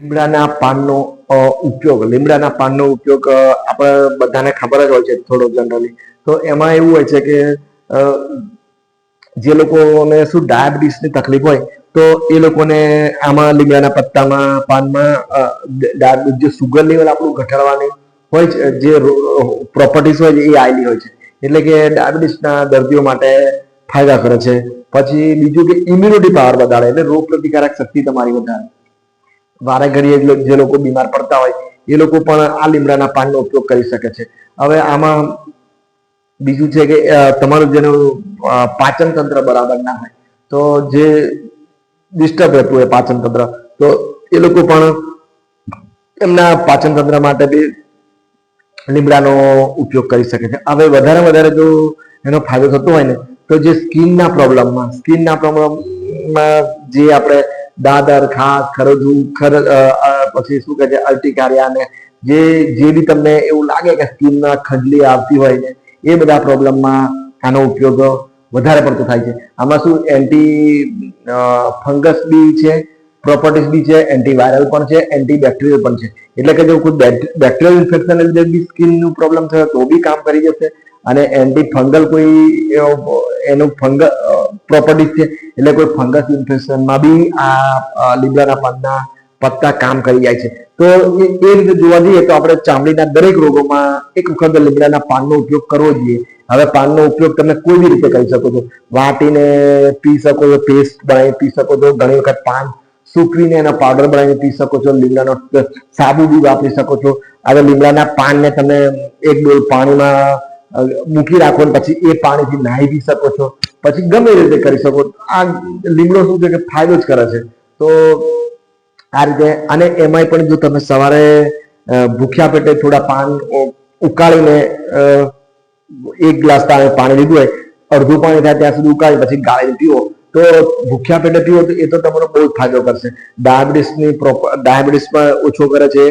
લીમડાના પાનનો ઉપયોગ, લીમડાના પાનનો ઉપયોગ આપણે બધાને ખબર જ હોય છે થોડો જનરલી તો એમાં એવું હોય છે કે જે લોકોને શું ડાયાબિટીસની તકલીફ હોય, તો એ લોકોને આમાં લીમડાના પત્તામાં, પાનમાં જે સુગર લેવલ આપણું ઘટાડવાની હોય છે, જે પ્રોપર્ટીસ હોય છે, એ આવેલી હોય છે. એટલે કે ડાયાબિટીસના દર્દીઓ માટે ફાયદા કરે છે. પછી બીજું કે ઇમ્યુનિટી પાવર વધારે, એટલે રોગ પ્રતિકારક શક્તિ તમારી વધારે. વારે ઘડીએ જે લોકો બીમાર પડતા હોય, એ લોકો પણ આ લીમડાના પાનનો ઉપયોગ કરી શકે છે. હવે આમાં બીજું છે કે તમારું જેનું પાચન તંત્ર બરાબર ના હોય, તો જે ડિસ્ટર્બ રહેતું હોય પાચન તંત્ર તો એ લોકો પણ એમના પાચન તંત્ર માટે બી લીમડાનો ઉપયોગ કરી શકે છે. હવે વધારે વધારે જો એનો ફાયદો થતો હોય ને, તો જે સ્કિનના પ્રોબ્લેમમાં સ્કિનના પ્રોબ્લેમમાં જે આપણે દાદર, ખાસ ખરજવું ખર પછી શું કહે છે અલ્ટિકારિયા ને જે જે બી તમને એવું લાગે કે સ્કિનમાં ખજલી આવતી હોય ને, એ બધા પ્રોબ્લેમમાં આનો ઉપયોગ વધારે પડતો થાય છે. આમાં શું એન્ટી ફંગસ બી છે, પ્રોપર્ટીઝ બી છે, એન્ટીવાયરલ પણ છે એન્ટી બેક્ટેરિયલ પણ છે. એટલે કે જો કોઈ બેક્ટેરિયલ ઇન્ફેક્શન લીધે બી સ્કિનનું પ્રોબ્લેમ થયો તો બી કામ કરી જશે. અને એન્ટી ફંગલ કોઈ એનું ફંગલ પ્રોપર્ટી છે, એટલે કોઈ ફંગસ ઇન્ફેક્શનમાં બી આ લીમડાના પાનના પત્તા કામ કરી જાય છે. તો એ રીતે જોવા જઈએ તો આપણે ચામડીના દરેક રોગોમાં એક વખત લીમડાના પાનનો ઉપયોગ કરવો જોઈએ. હવે પાનનો ઉપયોગ તમે કોઈ બી રીતે કરી શકો છો. વાટીને પી શકો છો પેસ્ટ બનાવી પી શકો છો, ઘણી વખત પાન સૂકવીને એનો પાવડર બનાવીને પી શકો છો, લીમડાનો સાબુ બી વાપરી શકો છો. હવે લીમડાના પાનને તમે એક ડોલ પાણીમાં મૂકી રાખો ને પછી એ પાણીથી નાહી બી શકો છો. પછી ગમે રીતે કરી શકો. આ લીમડો શું છે કે ફાયદો જ કરે છે. તો આ રીતે અને એમાંય પણ જો તમે સવારે ભૂખ્યા પેટે થોડા પાન ઉકાળીને એક ગ્લાસ તમે પાણી લીધું હોય, અડધું પાણી થાય ત્યાં સુધી ઉકાળી પછી ગાળીને પીવો. તો ભૂખ્યા પેટે પીવો તો એ તો તમારો બહુ જ ફાયદો કરશે. ડાયાબિટીસની પ્રોપર ડાયાબિટીસ પણ ઓછો કરે છે,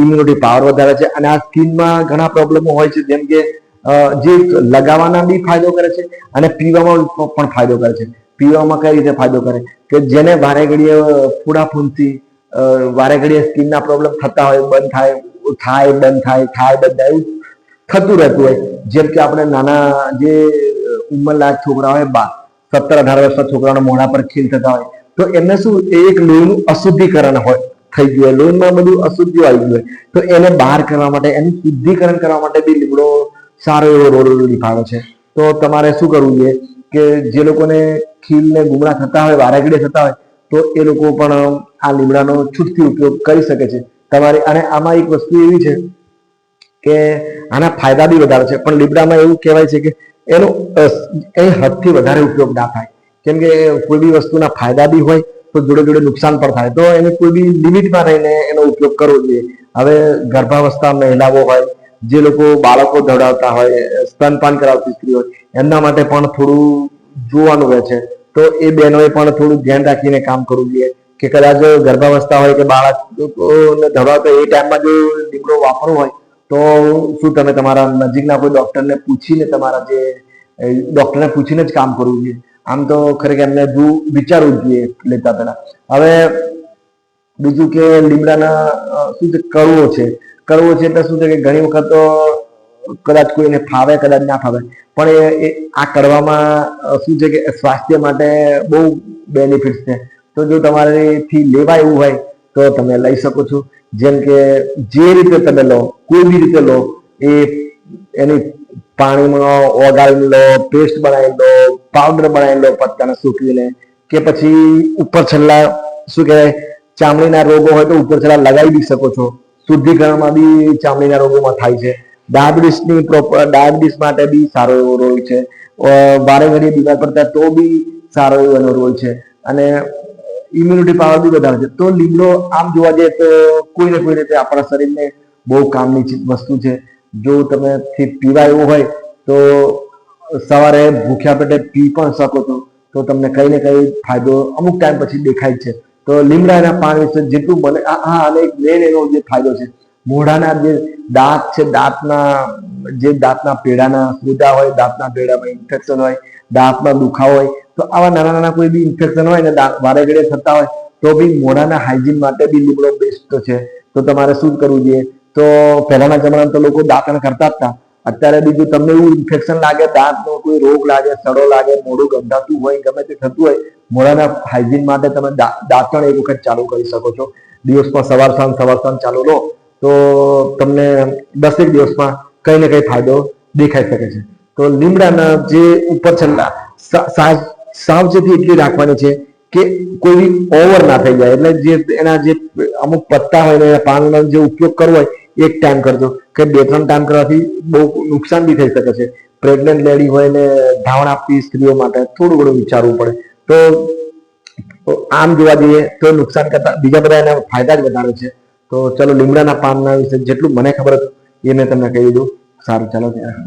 ઇમ્યુનિટી પાવર વધારે છે અને આ સ્કિનમાં ઘણા પ્રોબ્લેમો હોય છે. જેમ કે જે લગાવવાના બી ફાયદો કરે છે અને પીવામાં પણ ફાયદો કરે છે. પીવામાં કઈ રીતે ફાયદો કરે? કે જેને વારે ઘડીએ ફૂડા ફૂંસી વારે ઘડીએ સ્કિનના પ્રોબ્લેમ થતા હોય, બંધ થાય થાય, બંધ થાય થાય, બંધ થાય, એવું થતું રહેતું હોય. જેમ કે આપણે નાના જે ઉંમરલાયક છોકરા હોય, બા, સત્તર અઢાર વર્ષના છોકરાના મોઢા પર ખીલ થતા હોય, તો એમને શું એક લોહીનું અશુદ્ધિકરણ હોય, થઈ ગયું હોય. લોહીમાં બધું અશુદ્ધિ આવી ગયું હોય. તો એને બહાર કરવા માટે, એનું શુદ્ધિકરણ કરવા માટે બી લીમડો સારો એવો રોલ નિભાવે છે. તો તમારે શું કરવું જોઈએ? કે જે લોકોને ખીલને ગુમરા થતા હોય વારેઘડીએ થતા હોય, તો એ લોકો પણ આ લીમડાનો છૂટથી ઉપયોગ કરી શકે છે. તમારે, અને આમાં એક વસ્તુ એવી છે કે આના ફાયદા બી વધારે છે. પણ લીમડામાં એવું કહેવાય છે કે એનો એ હદથી વધારે ઉપયોગ ના થાય. કેમ કે કોઈ બી વસ્તુના ફાયદા બી હોય, તો જોડે જોડે નુકસાન પણ થાય. તો એને કોઈ બી લિમિટમાં રહીને એનો ઉપયોગ કરવો જોઈએ. હવે ગર્ભાવસ્થા મહિલાઓ હોય જે લોકો બાળકો ધડાવતા હોય, સ્તનપાન કરાવતી સ્ત્રી હોય એમના માટે પણ થોડું જોવાનું રહે છે. તો એ બહેનોએ પણ થોડું ધ્યાન રાખીને કામ કરવું જોઈએ. કે કદાચ ગર્ભાવસ્થા હોય કે બાળકને ધડાવતા એ ટાઈમમાં જો લીમડો વાપરવો હોય, તો શું તમે તમારા નજીકના કોઈ ડૉક્ટરને પૂછીને તમારા જે ડૉક્ટરને પૂછીને જ કામ કરવું જોઈએ. આમ તો ખરેખર એમને વિચારવું જોઈએ લેતા પહેલા. હવે બીજું કે લીમડાના શું કડવો છે. કડવો છે એટલે શું છે કે ઘણી વખત તો કદાચ કોઈને ફાવે, કદાચ ના ફાવે. પણ એ આ કરવામાં શું છે કે સ્વાસ્થ્ય માટે બહુ બેનિફિટ છે. તો જો તમારેથી લેવાય એવું હોય, તો તમે લઈ શકો છો. જેમ કે જે રીતે તમે લો, કોઈ બી રીતે લો, એ, એની પાણીમાં ઓગાળી લો પેસ્ટ બનાવી લો પાવડર બનાવી લો, પત્તાને સૂકવીને, કે પછી ઉપર છેલ્લા, શું કહેવાય, ચામડીના રોગો હોય તો ઉપર છેલ્લા લગાવી બી શકો છો. શુદ્ધિકરણમાં બી ચામડીના રોગોમાં થાય છે. ડાયાબિટીસની પ્રોપર ડાયાબિટીસ માટે બી સારો એવો રોલ છે. વારે ઘડીએ બીમાર પડતા તો બી સારો એવો એનો રોલ છે. અને ઇમ્યુનિટી પાવર બી વધારે છે. તો લીમડો આમ જોવા જઈએ તો કોઈ ને કોઈ રીતે આપણા શરીરને બહુ કામની વસ્તુ છે. જો તમે પીવા એવું હોય તો સવારે ભૂખ્યા પેટે પી પણ શકો છો. તો તમને કઈ ને કઈ ફાયદો અમુક ટાઈમ પછી દેખાય છે. તો લીમડાના પાન વિશે જેટલું બને હા, અને એક મેન એનો જે ફાયદો છે, મોઢાના જે દાંત છે, દાંતના જે દાંતના પેડાના સુધા હોય, દાંતના પેડામાં ઇન્ફેક્શન હોય, દાંતમાં દુખાવો હોય, તો આવા નાના નાના કોઈ બી ઇન્ફેક્શન હોય ને દાંત વારે ઘડે થતા હોય, તો બી મોઢાના હાઇજીન માટે બી લીમડો બેસ્ટ છે. તો તમારે શું કરવું જોઈએ? તો પહેલાના જમાનામાં તો લોકો દાંતણ કરતા હતા. અત્યારે બીજું તમને એવું ઇન્ફેક્શન લાગે, દાંતનો કોઈ રોગ લાગે, સડો લાગે, મોઢું ગંધાતું હોય, ગમે તે થતું હોય, મોઢાના હાઇજીન માટે તમે દાંતણ એક વખત ચાલુ કરી શકો છો. દિવસમાં સવાર સાંજ સવાર સાંજ ચાલુ લો, તો તમને દસેક દિવસમાં કઈ ને કઈ ફાયદો દેખાઈ શકે છે. તો લીમડાના જે ઉપર છેલ્લા સાવચેતી એટલી રાખવાની છે કે કોઈ ઓવર ના થઈ જાય. એટલે જે એના જે અમુક પત્તા હોય ને પાનનો જે ઉપયોગ કરવો હોય, એક ટાઈમ કરજો. કે બે ત્રણ ટાઈમ કરવાથી બહુ નુકસાન બી થઈ શકે છે. પ્રેગ્નન્ટ લેડી હોય ને ધાવણ આપતી સ્ત્રીઓ માટે થોડું ઘણું વિચારવું પડે. તો આમ જોવા જઈએ તો નુકસાન કરતા, બીજા બધા એના ફાયદા જ વધારે છે. તો ચલો લીમડાના પાનના વિશે જેટલું મને ખબર હતું એ મેં તમને કહી દીધું. સારું, ચાલો ત્યાં.